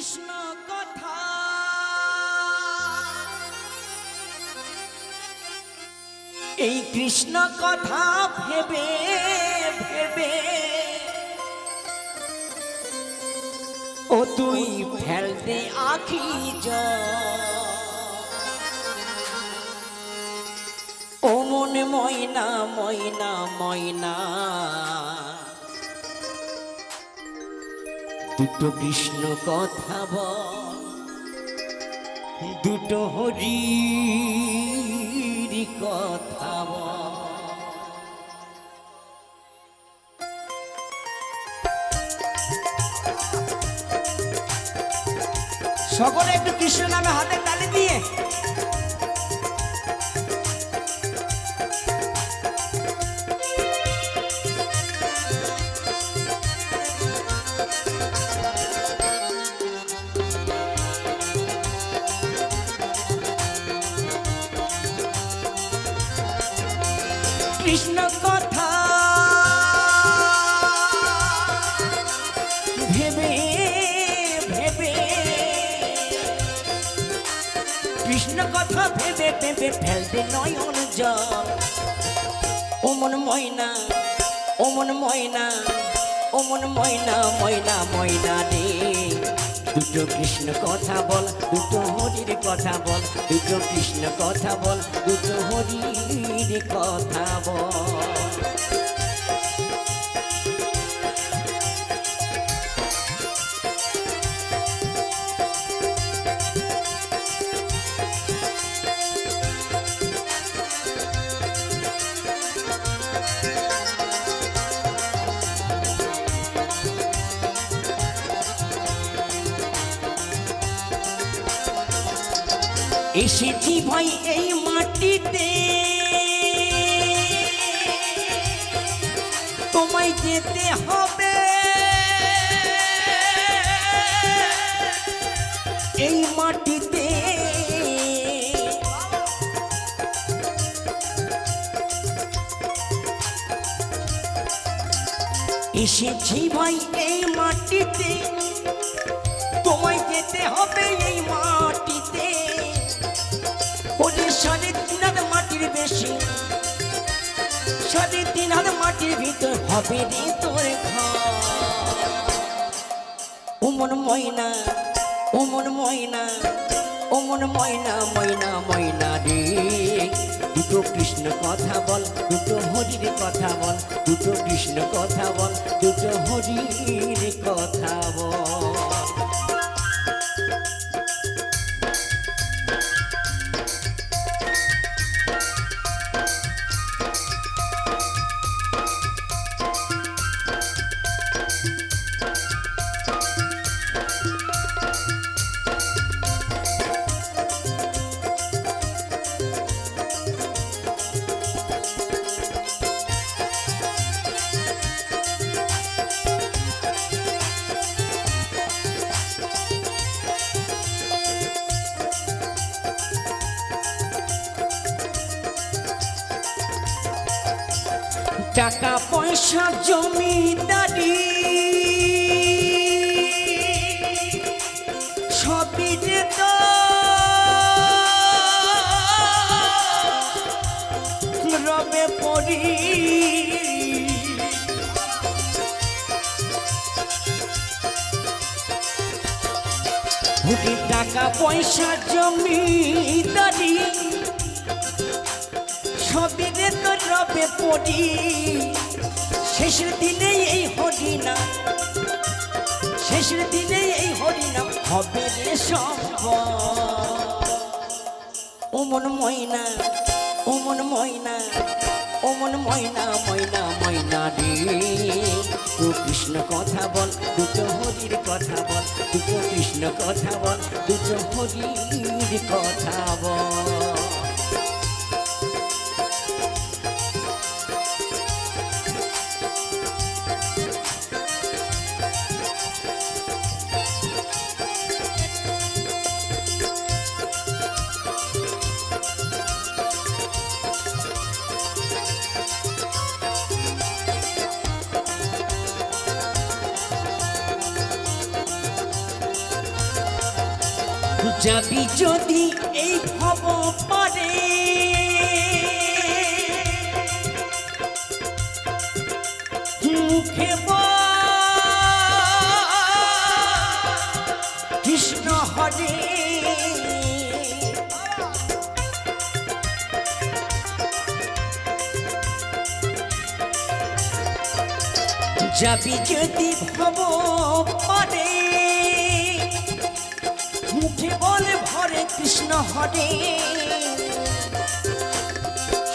কৃষ্ণ কথা। এই কৃষ্ণ কথা ভেবে ভেবে ও তুই ফেলতে আখি ও মন ময়না ময়না ময়না। দুটো কৃষ্ণ কথা বল, দুটো হরির কথা বল। সকলে একটু কৃষ্ণ নামে হাতে তালি দিয়ে কৃষ্ণ কথা। ভেবে ভেবে। কৃষ্ণ কথা ভেবে ভেবে ফেলতে নয়ন জল। ওমন ময়না ওমন ময়না ওমন ময়না ময়না ময়না রে। দুটো কৃষ্ণ কথা বল, দুটো হরির কথা বল, দুটো কৃষ্ণ কথা বল, দুটো হরির কথা বল। এসেছি ভাই এই মাটিতে। তোমায় যেতে হবে। এই মাটিতে। এসেছি ভাই এই মাটিতে। তোমায় যেতে হবে। ভিতর হবে রে তোর ওমন ময়না ওমন ময়না ওমন ময়না ময়না ময়না রে। দুটো কৃষ্ণ কথা বল, দুটো হরির কথা বল, দুটো কৃষ্ণ কথা বল, দুটো হরির কথা টাকা পয়সা জমিদারি। সবই যে রবে পড়ি টাকা পয়সা জমিদারি। সবিরে তো রবে পড়ি। শেষের দিনে এই হরিনা শেষের দিনে এই হরিনাম হবে রে সম্ভব ওমন ময়না ওমন ময়না ওমন ময়না ময়না ময়না রে। তো কৃষ্ণ কথা বল, দুটো হরির কথা বল, দুটো কৃষ্ণ কথা বল, দুটো হরির কথা বল। যাবি যদি এই ভব পারে। মুখে কৃষ্ণ হরে। যাবি যদি ভব পারে। হরে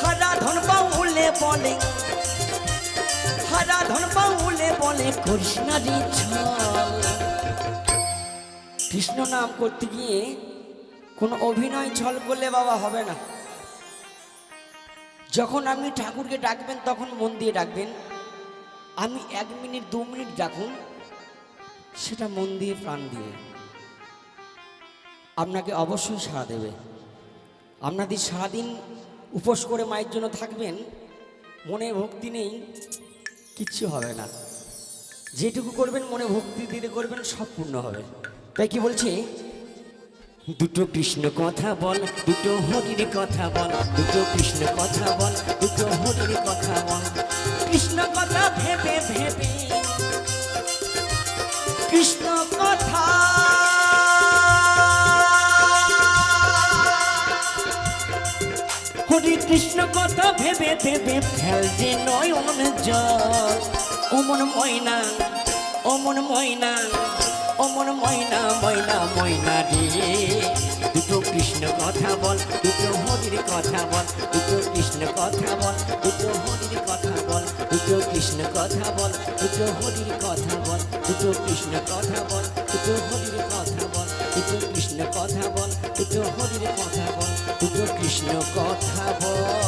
হারাধন বাউলে বলে হারাধন বাউলে বলে কৃষ্ণারি কৃষ্ণ নাম করতে গিয়ে কোনো অভিনয় ছল করলে বাবা হবে না। যখন আপনি ঠাকুরকে ডাকবেন, তখন মন দিয়ে ডাকবেন, আমি এক মিনিট, দু মিনিট ডাকুন, সেটা মন দিয়ে প্রাণ দিয়ে। আপনাকে অবশ্যই সাড়া দেবে। আপনাদের সারাদিন উপোস করে মায়ের জন্য থাকবেন, মনে ভক্তি নেই, কিচ্ছু হবে না। যেটুকু করবেন, মনে ভক্তি দিতে করবেন, সব পূর্ণ হবে। তাই কি বলছে? দুটো কৃষ্ণ কথা বল, দুটো হরির কথা বল, দুটো কৃষ্ণ কথা বল, দুটো হরির কথা বল। কৃষ্ণ কথা কৃষ্ণ কথা ভেবে ভেবে ফেল যে নয়ন জল। অমন ময়না অমন ময়না অমন ময়না ময়না ময়না রে। দুটো কৃষ্ণ কথা বল, দুটো হরির কথা বল, দুটো কৃষ্ণ কথা বল, দুটো হরির কথা বল, দুটো কৃষ্ণ কথা বল, দুটো হরির কথা বল, দুটো কৃষ্ণ কথা বল, দুটো হরির কথা বল। কৃষ্ণ কথা বল দুটো হরির কথা বল দুটো কৃষ্ণ কথা বল।